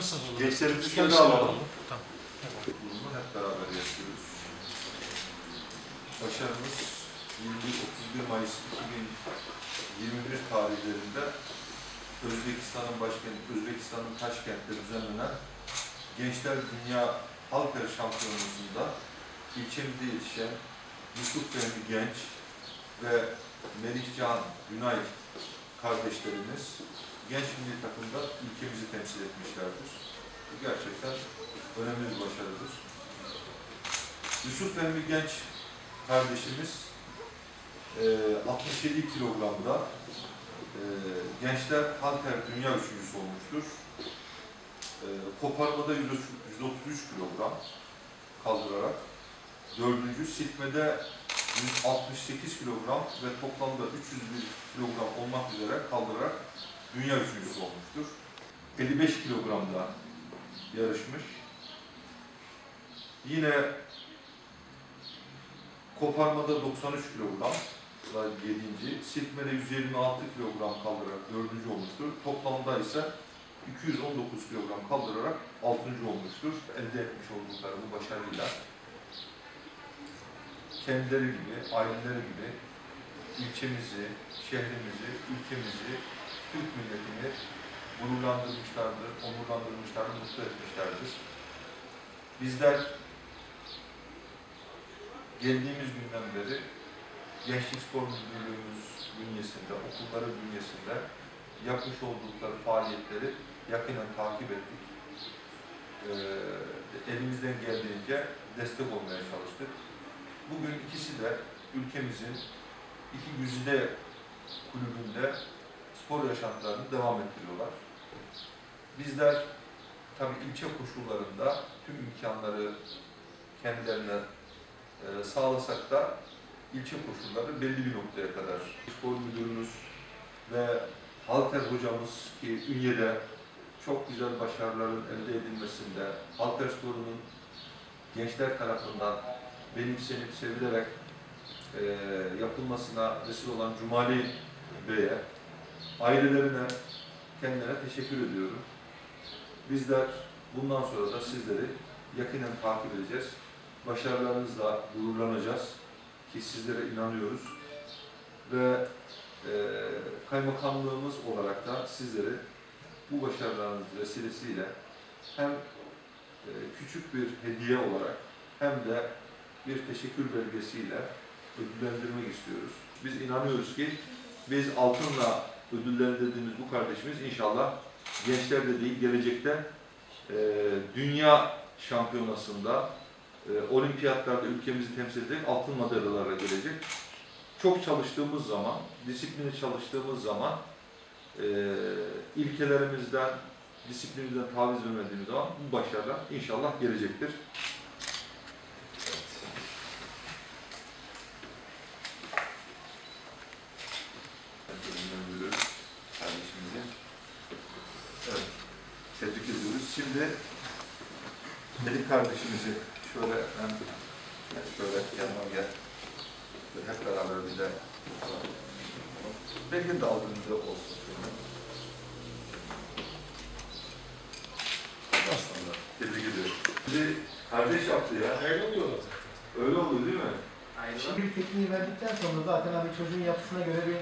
Nasıl olur? Gençlerimizi Gençler şöyle alalım. Tamam. Bunu hep beraber yaşıyoruz. Başarımız 21-31 Mayıs 2021 tarihlerinde Özbekistan'ın başkenti, Özbekistan'ın Taşkent'te düzenlenen Gençler Dünya Halter Şampiyonası'nda ilçemizde yetişen Yusuf Fehmi Genç ve Melihcan Günay kardeşlerimiz genç milli takımda ülkemizi temsil etmişlerdir. Bu gerçekten önemli bir başarıdır. Yusuf Fehmi Genç kardeşimiz eee, 67 kilogramda eee, gençler halter dünya üçüncüsü olmuştur. Eee, koparmada 133 133 kilogram kaldırarak dördüncü, silkmede 168 kilogram ve toplamda 301 kilogram olmak üzere kaldırarak dünya üçüncüsü olmuştur. 55 kilogramda yarışmış. Yine koparmada 93 kilogram da 7. Silkmede 126 kilogram kaldırarak 4. olmuştur. Toplamda ise 219 kilogram kaldırarak 6. olmuştur. Elde etmiş oldukları bu başarıyla kendileri gibi, aileleri gibi ilçemizi, şehrimizi, ülkemizi, Türk milletini gururlandırmışlardır, onurlandırmışlardır, mutlu etmişlerdir. Bizler geldiğimiz günden beri Gençlik Spor Müdürlüğümüz bünyesinde, okulların bünyesinde yapmış oldukları faaliyetleri yakinen takip ettik. Ee, elimizden geldiğince destek olmaya çalıştık. Bugün ikisi de ülkemizin iki güzide kulübünde spor yaşantılarını devam ettiriyorlar. Bizler tabii ilçe koşullarında tüm imkanları kendilerine e, sağlasak da ilçe koşulları belli bir noktaya kadar. Spor müdürümüz ve Halter hocamız ki Ünye'de çok güzel başarıların elde edilmesinde, Halter sporunun gençler tarafından benimsenip sevilerek e, yapılmasına vesile olan Cumali Bey'e, ailelerine, kendilerine teşekkür ediyorum. Bizler bundan sonra da sizleri yakinen takip edeceğiz. Başarılarınızla gururlanacağız ki sizlere inanıyoruz. Ve e, kaymakamlığımız olarak da sizleri bu başarılarınız vesilesiyle hem e, küçük bir hediye olarak hem de bir teşekkür belgesiyle ödüllendirmek istiyoruz. Biz inanıyoruz ki biz altınla ödüllendirdiğimiz bu kardeşimiz inşallah gençlerde değil gelecekte e, dünya şampiyonasında e, olimpiyatlarda ülkemizi temsil edecek altın madalyalara gelecek. Çok çalıştığımız zaman, disiplini çalıştığımız zaman e, ilkelerimizden, disiplinimizden taviz vermediğimiz zaman bu başarılar inşallah gelecektir. Şimdi Melih kardeşimizi şöyle hem şöyle yanıma gel. Hep beraber bir de Belki de aldığında olsun. Aslında. Tebrik ediyorum. Şimdi kardeş yaptı ya. Öyle oluyorlar zaten. Öyle oldu değil mi? Şimdi bir tekniği verdikten sonra zaten abi çocuğun yapısına göre bir